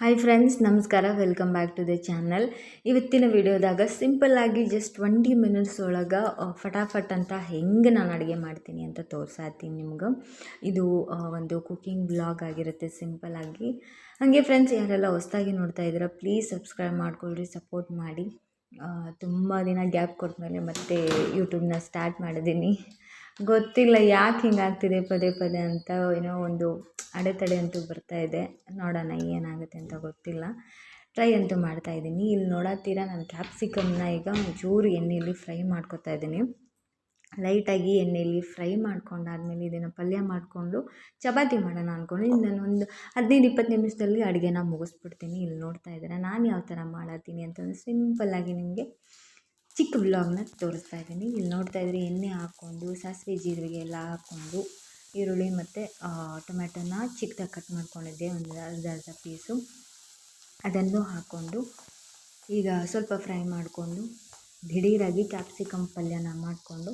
Hi friends ನಮಸ್ಕಾರ. Welcome back to the channel ಇವತ್ತಿನ ವಿಡಿಯೋದಾಗ ಸಿಂಪಲ್ಲಾಗಿ ಜಸ್ಟ್ ಟ್ವೆಂಟಿ ಮಿನಿಟ್ಸ್ ಒಳಗೆ ಫಟಾಫಟ್ ಅಂತ ಹೆಂಗೆ ನಾನು ಅಡುಗೆ ಮಾಡ್ತೀನಿ ಅಂತ ತೋರ್ಸಾತೀನಿ ನಿಮ್ಗೆ. ಇದು ಒಂದು ಕುಕಿಂಗ್ ಬ್ಲಾಗ್ ಆಗಿರುತ್ತೆ ಸಿಂಪಲ್ಲಾಗಿ ಹಾಗೆ ಫ್ರೆಂಡ್ಸ್ ಯಾರೆಲ್ಲ ಹೊಸ್ದಾಗಿ ನೋಡ್ತಾ ಇದ್ದೀರಾ ಪ್ಲೀಸ್ ಸಬ್ಸ್ಕ್ರೈಬ್ ಮಾಡ್ಕೊಳ್ರಿ ಸಪೋರ್ಟ್ ಮಾಡಿ. ತುಂಬ ದಿನ ಗ್ಯಾಪ್ ಕೊಟ್ಟಮೇಲೆ ಮತ್ತೆ ಯೂಟ್ಯೂಬ್ನ ಸ್ಟಾರ್ಟ್ ಮಾಡಿದ್ದೀನಿ. ಗೊತ್ತಿಲ್ಲ ಯಾಕೆ ಹಿಂಗಾಗ್ತಿದೆ ಪದೇ ಪದೇ ಅಂತ, ಏನೋ ಒಂದು ಅಡೆತಡೆ ಅಂತೂ ಬರ್ತಾ ಇದೆ. ನೋಡೋಣ ಏನಾಗುತ್ತೆ ಅಂತ ಗೊತ್ತಿಲ್ಲ. ಟ್ರೈ ಅಂತೂ ಮಾಡ್ತಾ ಇದ್ದೀನಿ. ಇಲ್ಲಿ ನೋಡತ್ತೀರ, ನಾನು ಕ್ಯಾಪ್ಸಿಕಮ್ನ ಈಗ ಒಂಚೂರು ಎಣ್ಣೆಯಲ್ಲಿ ಫ್ರೈ ಮಾಡ್ಕೊತಾ ಇದ್ದೀನಿ. ಲೈಟಾಗಿ ಎಣ್ಣೆಯಲ್ಲಿ ಫ್ರೈ ಮಾಡ್ಕೊಂಡಾದ್ಮೇಲೆ ಇದನ್ನು ಪಲ್ಯ ಮಾಡಿಕೊಂಡು ಚಪಾತಿ ಮಾಡೋಣ ಅಂದ್ಕೊಂಡು ನಾನು ಒಂದು ಹದಿನೈದು, ಇಪ್ಪತ್ತು ನಿಮಿಷದಲ್ಲಿ ಅಡುಗೆನ ಮುಗಿಸ್ಬಿಡ್ತೀನಿ. ಇಲ್ಲಿ ನೋಡ್ತಾ ಇದ್ದೀರಾ, ನಾನು ಯಾವ ಥರ ಮಾಡತ್ತೀನಿ ಅಂತಂದರೆ ಸಿಂಪಲ್ಲಾಗಿ ನಿಮಗೆ ಚಿಕ್ಕ ಬ್ಲಾಗ್ನ ತೋರಿಸ್ತಾ ಇದ್ದೀನಿ. ಇಲ್ಲಿ ನೋಡ್ತಾ ಇದ್ರೆ ಎಣ್ಣೆ ಹಾಕ್ಕೊಂಡು, ಸಾಸಿವೆ ಜೀರಿಗೆ ಎಲ್ಲ ಹಾಕ್ಕೊಂಡು ಈರುಳ್ಳಿ ಮತ್ತು ಟೊಮ್ಯಾಟೋನ ಚಿಕ್ಕದಾಗಿ ಕಟ್ ಮಾಡ್ಕೊಂಡಿದ್ದೆ, ಒಂದು ಅರ್ಧ ಅರ್ಧ ಪೀಸು. ಅದನ್ನು ಹಾಕ್ಕೊಂಡು ಈಗ ಸ್ವಲ್ಪ ಫ್ರೈ ಮಾಡಿಕೊಂಡು, ದಿಢೀರಾಗಿ ಕ್ಯಾಪ್ಸಿಕಮ್ ಪಲ್ಯನ ಮಾಡಿಕೊಂಡು.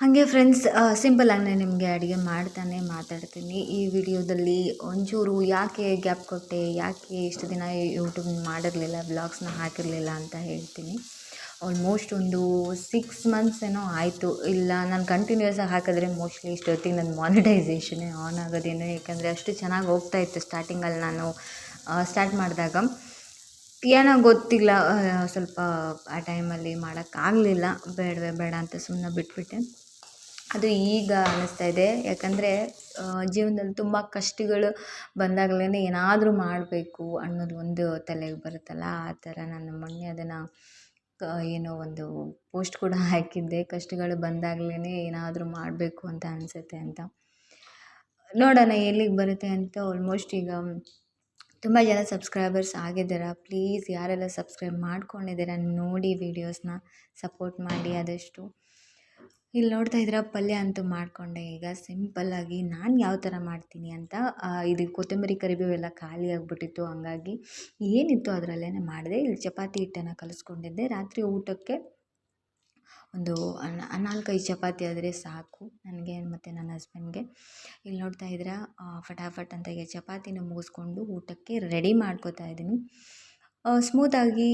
ಹಾಗೆ ಫ್ರೆಂಡ್ಸ್ ಸಿಂಪಲಾಗಿ ನಾನು ನಿಮಗೆ ಅಡುಗೆ ಮಾಡ್ತಾನೆ ಮಾತಾಡ್ತೀನಿ. ಈ ವಿಡಿಯೋದಲ್ಲಿ ಒಂಚೂರು ಯಾಕೆ ಗ್ಯಾಪ್ ಕೊಟ್ಟೆ, ಯಾಕೆ ಇಷ್ಟು ದಿನ ಯೂಟ್ಯೂಬ್ ಮಾಡಿರಲಿಲ್ಲ ಬ್ಲಾಗ್ಸ್ನ ಹಾಕಿರಲಿಲ್ಲ ಅಂತ ಹೇಳ್ತೀನಿ. ಆಲ್ಮೋಸ್ಟ್ ಒಂದು ಸಿಕ್ಸ್ ಮಂತ್ಸ್ ಏನೋ ಆಯಿತು. ಇಲ್ಲ, ನಾನು ಕಂಟಿನ್ಯೂಸ್ ಆಗಿ ಹಾಕಿದ್ರೆ ಮೋಸ್ಟ್ಲಿ ಇಷ್ಟೊತ್ತಿಗೆ ನನ್ನ ಮಾನಿಟೈಸೇಷನ್ನೇ ಆನ್ ಆಗೋದೇನೋ ಏಕೆಂದರೆ ಅಷ್ಟು ಚೆನ್ನಾಗಿ ಹೋಗ್ತಾ ಇತ್ತು ಸ್ಟಾರ್ಟಿಂಗಲ್ಲಿ ನಾನು ಸ್ಟಾರ್ಟ್ ಮಾಡಿದಾಗ. ಏನೋ ಗೊತ್ತಿಲ್ಲ ಸ್ವಲ್ಪ ಆ ಟೈಮಲ್ಲಿ ಮಾಡೋಕ್ಕಾಗಲಿಲ್ಲ ಬೇಡವೇ ಬೇಡ ಅಂತ ಸುಮ್ಮನೆ ಬಿಟ್ಬಿಟ್ಟೆ. ಅದು ಈಗ ಅನ್ನಿಸ್ತಾ ಇದೆ, ಯಾಕಂದರೆ ಜೀವನದಲ್ಲಿ ತುಂಬ ಕಷ್ಟಗಳು ಬಂದಾಗಲೇ ಏನಾದರೂ ಮಾಡಬೇಕು ಅನ್ನೋದು ಒಂದು ತಲೆಗೆ ಬರುತ್ತಲ್ಲ, ಆ ಥರ ನಾನು ಮೊನ್ನೆ ಅದನ್ನು ಏನೋ ಒಂದು ಪೋಸ್ಟ್ ಕೂಡ ಹಾಕಿದ್ದೆ. ಕಷ್ಟಗಳು ಬಂದಾಗ್ಲೇ ಏನಾದರೂ ಮಾಡಬೇಕು ಅಂತ ಅನಿಸುತ್ತೆ ಅಂತ. ನೋಡೋಣ ಎಲ್ಲಿಗೆ ಬರುತ್ತೆ ಅಂತ ಆಲ್ಮೋಸ್ಟ್ ಈಗ ತುಂಬ ಜನ ಸಬ್ಸ್ಕ್ರೈಬರ್ಸ್ ಆಗಿದ್ದೀರಾ? ಪ್ಲೀಸ್ ಯಾರೆಲ್ಲ ಸಬ್ಸ್ಕ್ರೈಬ್ ಮಾಡ್ಕೊಂಡಿದ್ದೀರಾ? ನೋಡಿ ವೀಡಿಯೋಸ್ನ ಸಪೋರ್ಟ್ ಮಾಡಿ ಆದಷ್ಟು. ಇಲ್ಲಿ ನೋಡ್ತಾ ಇದ್ದೀರಾ, ಪಲ್ಯ ಅಂತೂ ಮಾಡಿಕೊಂಡೆ. ಈಗ ಸಿಂಪಲ್ಲಾಗಿ ನಾನು ಯಾವ ಥರ ಮಾಡ್ತೀನಿ ಅಂತ ಇದು ಕೊತ್ತಂಬರಿ ಕರಿಬೇವು ಎಲ್ಲ ಖಾಲಿ ಆಗಿಬಿಟ್ಟಿತ್ತು. ಹಂಗಾಗಿ ಏನಿತ್ತು ಅದರಲ್ಲೇ ಮಾಡಿದೆ. ಇಲ್ಲಿ ಚಪಾತಿ ಹಿಟ್ಟನ್ನು ಕಲಿಸ್ಕೊಂಡಿದ್ದೆ. ರಾತ್ರಿ ಊಟಕ್ಕೆ ಒಂದು ನಾಲ್ಕೈದು ಚಪಾತಿ ಆದರೆ ಸಾಕು. ನನಗೆ ಮತ್ತು ನನ್ನ ಹಸ್ಬೆಂಡ್ಗೆ ಇಲ್ಲಿ ನೋಡ್ತಾ ಇದ್ದೀರಾ ಫಟಾಫಟ್ ಅಂತ ಈಗ ಚಪಾತಿನ ಮುಗಿಸ್ಕೊಂಡು ಊಟಕ್ಕೆ ರೆಡಿ ಮಾಡ್ಕೋತಾ ಇದ್ದೀನಿ. ಸ್ಮೂತಾಗಿ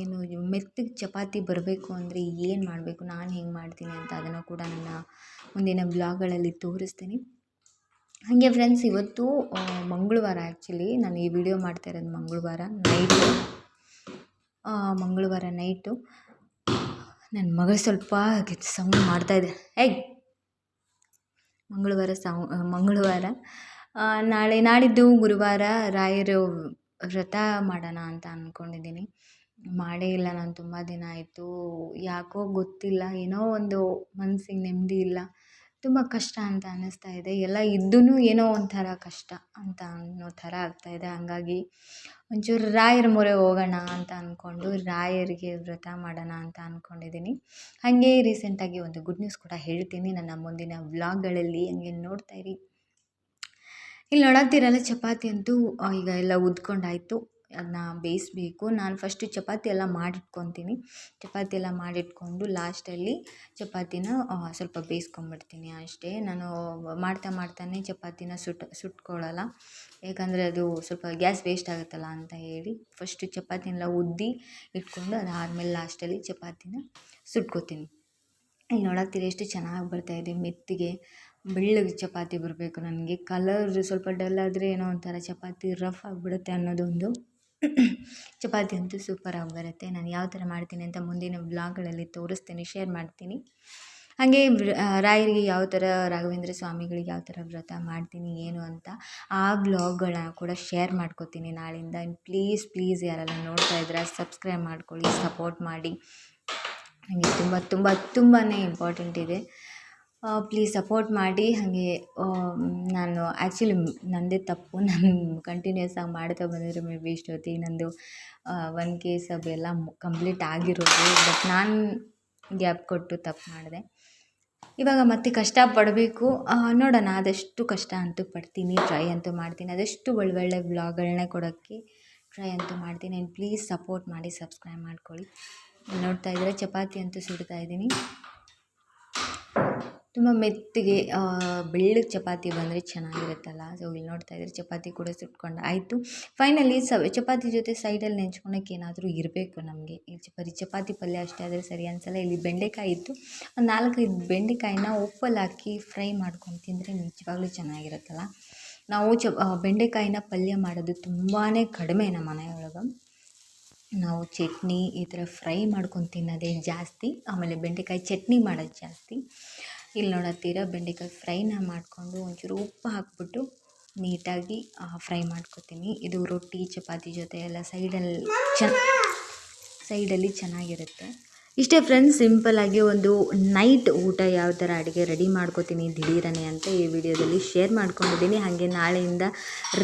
ಏನು ಮೆತ್ತಗೆ ಚಪಾತಿ ಬರಬೇಕು ಅಂದರೆ ಏನು ಮಾಡಬೇಕು? ನಾನು ಹೆಂಗೆ ಮಾಡ್ತೀನಿ ಅಂತ ಅದನ್ನು ಕೂಡ ನನ್ನ ಮುಂದಿನ ಬ್ಲಾಗ್ಗಳಲ್ಲಿ ತೋರಿಸ್ತೀನಿ. ಹಾಗೆ ಫ್ರೆಂಡ್ಸ್ ಇವತ್ತು ಮಂಗಳವಾರ ಆ್ಯಕ್ಚುಲಿ ನಾನು ಈ ವಿಡಿಯೋ ಮಾಡ್ತಾ ಇರೋದು ಮಂಗಳವಾರ ನೈಟು ಮಂಗಳವಾರ ನೈಟು ನನ್ನ ಮಗ ಸ್ವಲ್ಪ ಸೌಂಡ್ ಮಾಡ್ತಾಯಿದೆ ಏಯ್! ಮಂಗಳವಾರ ಸೌ ಮಂಗಳವಾರ ನಾಳೆ ನಾಡಿದ್ದು ಗುರುವಾರ ರಾಯರು ವ್ರತ ಮಾಡೋಣ ಅಂತ ಅಂದ್ಕೊಂಡಿದ್ದೀನಿ ಮಾಡೇ ಇಲ್ಲ, ನಾನು ತುಂಬ ದಿನ ಆಯಿತು. ಯಾಕೋ ಗೊತ್ತಿಲ್ಲ, ಏನೋ ಒಂದು ಮನ್ಸಿಗೆ ನೆಮ್ಮದಿ ಇಲ್ಲ. ತುಂಬ ಕಷ್ಟ ಅಂತ ಅನ್ನಿಸ್ತಾ ಇದೆ. ಎಲ್ಲ ಇದ್ದೂ ಏನೋ ಒಂಥರ ಕಷ್ಟ ಅಂತ ಅನ್ನೋ ಥರ ಆಗ್ತಾಯಿದೆ ಹಾಗಾಗಿ ಒಂಚೂರು ರಾಯರ ಮೊರೆ ಹೋಗೋಣ ಅಂತ ಅಂದ್ಕೊಂಡು ರಾಯರಿಗೆ ವ್ರತ ಮಾಡೋಣ ಅಂತ ಅಂದ್ಕೊಂಡಿದ್ದೀನಿ ಹಾಗೆ ರೀಸೆಂಟಾಗಿ ಒಂದು ಗುಡ್ ನ್ಯೂಸ್ ಕೂಡ ಹೇಳ್ತೀನಿ. ನನ್ನ ಮುಂದಿನ ವ್ಲಾಗ್ಗಳಲ್ಲಿ ಹಂಗೆ ನೋಡ್ತಾ ಇರಿ. ಇಲ್ಲಿ ನೋಡತ್ತೀರಲ್ಲ ಚಪಾತಿ ಅಂತೂ ಈಗ ಎಲ್ಲ ಉದ್ಕೊಂಡಾಯಿತು. ಅದನ್ನ ಬೇಯಿಸ್ಬೇಕು. ನಾನು ಫಸ್ಟು ಚಪಾತಿ ಎಲ್ಲ ಮಾಡಿಟ್ಕೊತೀನಿ. ಚಪಾತಿ ಎಲ್ಲ ಮಾಡಿಟ್ಕೊಂಡು ಲಾಸ್ಟಲ್ಲಿ ಚಪಾತಿನ ಸ್ವಲ್ಪ ಬೇಯಿಸ್ಕೊಂಬಿಡ್ತೀನಿ ಅಷ್ಟೇ. ನಾನು ಮಾಡ್ತಾ ಮಾಡ್ತಾನೆ ಚಪಾತಿನ ಸುಟ್, ಸುಟ್ಕೊಳ್ಳಲ್ಲ. ಯಾಕಂದರೆ ಅದು ಸ್ವಲ್ಪ ಗ್ಯಾಸ್ ವೇಸ್ಟ್ ಆಗುತ್ತಲ್ಲ ಅಂತ ಹೇಳಿ ಫಸ್ಟು ಚಪಾತಿನೆಲ್ಲ ಉದ್ದಿ ಇಟ್ಕೊಂಡು ಅದಾದಮೇಲೆ ಲಾಸ್ಟಲ್ಲಿ ಚಪಾತಿನ ಸುಟ್ಕೋತೀನಿ. ಇಲ್ಲಿ ನೋಡತ್ತೀರಿ ಎಷ್ಟು ಚೆನ್ನಾಗಿ ಬರ್ತಾಯಿದೆ ಮೆತ್ತಿಗೆ. ಬೆಳ್ಳಗೆ ಚಪಾತಿ ಬರಬೇಕು ನನಗೆ. ಕಲರ್ ಸ್ವಲ್ಪ ಡಲ್ ಆದರೆ ಏನೋ ಒಂಥರ ಚಪಾತಿ ರಫ್ ಆಗಿಬಿಡುತ್ತೆ ಅನ್ನೋದೊಂದು ಚಪಾತಿ ಅಂತೂ ಸೂಪರಾಗಿ ಬರುತ್ತೆ ನಾನು ಯಾವ ಥರ ಮಾಡ್ತೀನಿ ಅಂತ ಮುಂದಿನ ಬ್ಲಾಗ್ಗಳಲ್ಲಿ ತೋರಿಸ್ತೀನಿ ಶೇರ್ ಮಾಡ್ತೀನಿ. ಹಾಗೆ ರಾಯರಿಗೆ ಯಾವ ಥರ ರಾಘವೇಂದ್ರ ಸ್ವಾಮಿಗಳಿಗೆ ಯಾವ ಥರ ವ್ರತ ಮಾಡ್ತೀನಿ, ಏನು ಅಂತ ಆ ಬ್ಲಾಗ್ಗಳನ್ನ ಕೂಡ ಶೇರ್ ಮಾಡ್ಕೋತೀನಿ ನಾಳಿಂದ. ಪ್ಲೀಸ್ ಪ್ಲೀಸ್ ಯಾರೆಲ್ಲ ನೋಡ್ತಾ ಇದ್ರೆ ಸಬ್ಸ್ಕ್ರೈಬ್ ಮಾಡ್ಕೊಳ್ಳಿ ಸಪೋರ್ಟ್ ಮಾಡಿ. ಹಾಗೆ ತುಂಬ ತುಂಬ ತುಂಬಾ ಇಂಪಾರ್ಟೆಂಟ್ ಇದೆ. ಪ್ಲೀಸ್ ಸಪೋರ್ಟ್ ಮಾಡಿ. ಹಾಗೆ ನಾನು ಆ್ಯಕ್ಚುಲಿ ನನ್ನದೇ ತಪ್ಪು. ನಾನು ಕಂಟಿನ್ಯೂಸ್ ಆಗಿ ಮಾಡ್ತಾ ಬಂದಿದ್ರೆ ಮೇ ಬಿ ಇಷ್ಟೊತ್ತಿಗೆ ನನ್ನದು ಒನ್ ಕೆ ಸಬ್ ಎಲ್ಲ ಕಂಪ್ಲೀಟ್ ಆಗಿರೋದು. ಬಟ್ ನಾನು ಗ್ಯಾಪ್ ಕೊಟ್ಟು ತಪ್ಪು ಮಾಡಿದೆ. ಇವಾಗ ಮತ್ತೆ ಕಷ್ಟಪಡಬೇಕು ನೋಡೋಣ. ಆದಷ್ಟು ಕಷ್ಟ ಅಂತೂ ಪಡ್ತೀನಿ. ಟ್ರೈ ಅಂತೂ ಮಾಡ್ತೀನಿ. ಆದಷ್ಟು ಒಳ್ಳೊಳ್ಳೆ ಬ್ಲಾಗ್ಗಳನ್ನೇ ಕೊಡೋಕ್ಕೆ ಟ್ರೈ ಅಂತೂ ಮಾಡ್ತೀನಿ. ಆ್ಯಂಡ್ ಪ್ಲೀಸ್ ಸಪೋರ್ಟ್ ಮಾಡಿ ಸಬ್ಸ್ಕ್ರೈಬ್ ಮಾಡ್ಕೊಳ್ಳಿ. ನೋಡ್ತಾ ಇದ್ದರೆ ಚಪಾತಿ ಅಂತೂ ಸುಡ್ತಾ ಇದ್ದೀನಿ. ತುಂಬ ಮೆತ್ತಗೆ ಬೆಳ್ಳಗೆ ಚಪಾತಿ ಬಂದರೆ ಚೆನ್ನಾಗಿರುತ್ತಲ್ಲ. ಸೊ ಇಲ್ಲಿ ನೋಡ್ತಾ ಇದ್ರೆ ಚಪಾತಿ ಕೂಡ ಸುಟ್ಕೊಂಡು ಆಯಿತು. ಫೈನಲಿ ಸ, ಚಪಾತಿ ಜೊತೆ ಸೈಡಲ್ಲಿ ನೆಂಚ್ಕೊಳಕ್ಕೆ ಏನಾದರೂ ಇರಬೇಕು ನಮಗೆ. ಈ ಚಪಾತಿ ಚಪಾತಿ ಪಲ್ಯ ಅಷ್ಟೇ ಆದರೆ ಸರಿ ಅನಿಸಲ್ಲ. ಇಲ್ಲಿ ಬೆಂಡೆಕಾಯಿ ಇತ್ತು. ಒಂದು ನಾಲ್ಕೈದು ಬೆಂಡೆಕಾಯಿನ ಉಪ್ಪಲ್ಲಿ ಹಾಕಿ ಫ್ರೈ ಮಾಡ್ಕೊಂಡು ತಿಂದರೆ ನಿಜವಾಗ್ಲೂ ಚೆನ್ನಾಗಿರುತ್ತಲ್ಲ. ನಾವು ಚ ಬೆಂಡೆಕಾಯಿನ ಪಲ್ಯ ಮಾಡೋದು ತುಂಬಾ ಕಡಿಮೆ ನಮ್ಮ ಮನೆಯೊಳಗೆ. ನಾವು ಚಟ್ನಿ ಈ ಥರ ಫ್ರೈ ಮಾಡ್ಕೊಂಡು ತಿನ್ನೋದೇ ಜಾಸ್ತಿ. ಆಮೇಲೆ ಬೆಂಡೆಕಾಯಿ ಚಟ್ನಿ ಮಾಡೋದು ಜಾಸ್ತಿ. ಇಲ್ಲಿ ನೋಡತ್ತೀರ ಬೆಂಡೆಕಾಯಿ ಫ್ರೈನ ಮಾಡಿಕೊಂಡು ಒಂಚೂರು ಉಪ್ಪು ಹಾಕ್ಬಿಟ್ಟು ನೀಟಾಗಿ ಫ್ರೈ ಮಾಡ್ಕೊತೀನಿ. ಇದು ರೊಟ್ಟಿ, ಚಪಾತಿ ಜೊತೆ ಎಲ್ಲ ಸೈಡಲ್ಲಿ ಚ ಸೈಡಲ್ಲಿ ಚೆನ್ನಾಗಿರುತ್ತೆ. ಇಷ್ಟೇ ಫ್ರೆಂಡ್ಸ್ ಸಿಂಪಲ್ಲಾಗಿ ಒಂದು ನೈಟ್ ಊಟ ಯಾವ ಥರ ಅಡುಗೆ ರೆಡಿ ಮಾಡ್ಕೋತೀನಿ, ದಿಢೀರನೆ ಅಂತ ಈ ವಿಡಿಯೋದಲ್ಲಿ ಶೇರ್ ಮಾಡ್ಕೊಂಡಿದ್ದೀನಿ. ಹಾಗೆ ನಾಳೆಯಿಂದ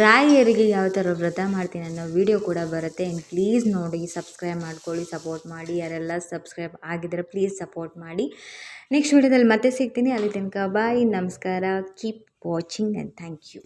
ರಾಯರಿಗೆ ಯಾವ ಥರ ವ್ರತ ಮಾಡ್ತೀನಿ ಅನ್ನೋ ವಿಡಿಯೋ ಕೂಡ ಬರುತ್ತೆ. ಆ್ಯಂಡ್ ಪ್ಲೀಸ್ ನೋಡಿ ಸಬ್ಸ್ಕ್ರೈಬ್ ಮಾಡ್ಕೊಳ್ಳಿ ಸಪೋರ್ಟ್ ಮಾಡಿ. ಯಾರೆಲ್ಲ ಸಬ್ಸ್ಕ್ರೈಬ್ ಆಗಿದ್ರೆ ಪ್ಲೀಸ್ ಸಪೋರ್ಟ್ ಮಾಡಿ. ನೆಕ್ಸ್ಟ್ ವಿಡಿಯೋದಲ್ಲಿ ಮತ್ತೆ ಸಿಗ್ತೀನಿ. ಅಲ್ಲಿ ತನಕ ಬಾಯ್ ನಮಸ್ಕಾರ. Keep watching and thank you